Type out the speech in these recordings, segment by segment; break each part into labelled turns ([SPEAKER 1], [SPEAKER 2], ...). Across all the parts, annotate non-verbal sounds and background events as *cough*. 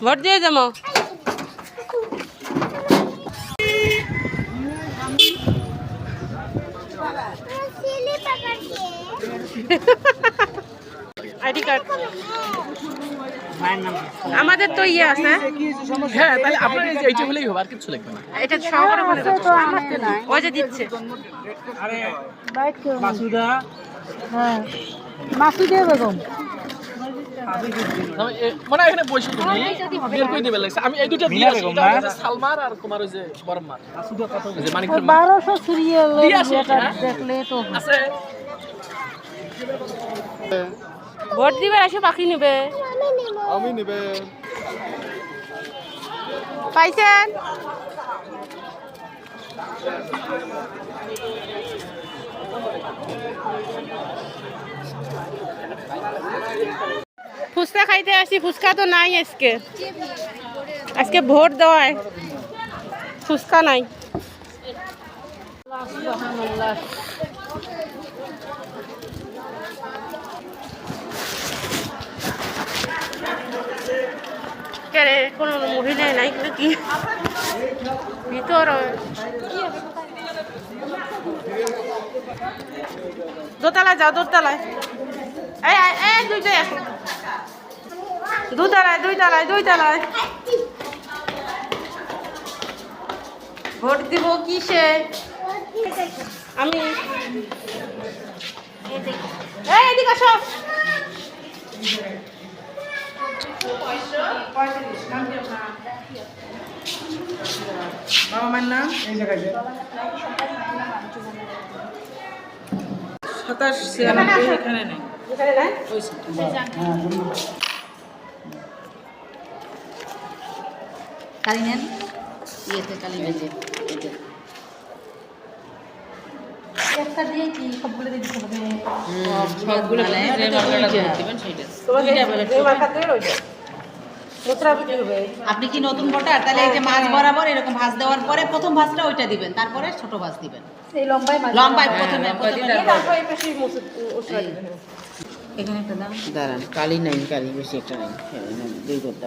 [SPEAKER 1] Vote দিয়ে যাব? *laughs* ID card. আমাদের তো ইয়ে আছে।
[SPEAKER 2] হ্যাঁ তাহলে আপনার এইটা হলেই হবে আর কিছু লাগবে না।
[SPEAKER 1] এটা সহকারে বলে। ওই যে দিচ্ছে।
[SPEAKER 3] হ্যাঁ। মাসুদে বেগম।
[SPEAKER 2] আমি এ- মানে এখানে বসে তুমি বের করে দেবে লাগছে। আমি এই দুটো দিয়ে আসি এটা হচ্ছে সালমার আর কুমার ওই যে বরমার ওই যে মানিক ভাইয়ের মা।
[SPEAKER 3] বারোশো সিরিয়াল
[SPEAKER 2] দিয়ে আসি, হ্যাঁ?
[SPEAKER 3] দেখলে তো
[SPEAKER 2] আছে।
[SPEAKER 1] ভোট দিবে এসে পাখি নেবে।
[SPEAKER 4] আমি নেবে।
[SPEAKER 1] পাইছেন? খাইতে আসি ফুচকা তো নাই আজকে। আজকে ভোট দেওয়ায়। ফুচকা নাই। কোনো মহিলা নাই নাকি ভিতর দোতলায় যাও দোতলায়। এই দুইটাই এই, এই দুইটাই আসো দুতলায় দুইতলায় দুইতলায়। ভোট দিব কিসে? আমি এদিকে আসো।
[SPEAKER 5] বাবা মার নাম? সাতাশ ছিয়ানব্বই এখানে নেই।
[SPEAKER 1] এখানে নাই?
[SPEAKER 3] কালি নেন ইয়েতে কালি একটা দিয়ে কি সবগুলো দিতে হবে?
[SPEAKER 5] সবগুলো
[SPEAKER 1] হবে।
[SPEAKER 6] আপনি কি নতুন ভোটার তাহলে এই যে মাছ বরাবর এরকম ভাঁজ দেওয়ার পরে প্রথম ভাঁজটা ওইটা দিবেন তারপরে ছোট ভাঁজ দিবেন। লম্বায় প্রথমে
[SPEAKER 1] দিবে
[SPEAKER 6] এখানে একটা দাম
[SPEAKER 5] দাঁড়ান কালি নাই কালি বেশি একটা নাই। দুই করতে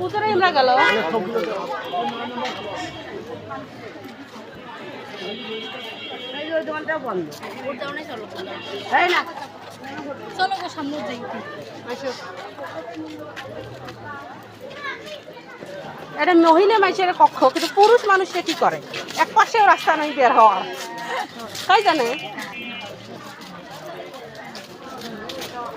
[SPEAKER 1] উত্তরে আমরা গেল এই না।
[SPEAKER 3] চলো গো সামনে যাই।
[SPEAKER 1] এটা মহিলা মানুষের কক্ষ কিন্তু পুরুষ মানুষরা কি করে? এক পাশেও রাস্তা নেই বের হওয়ার। তাই জানে?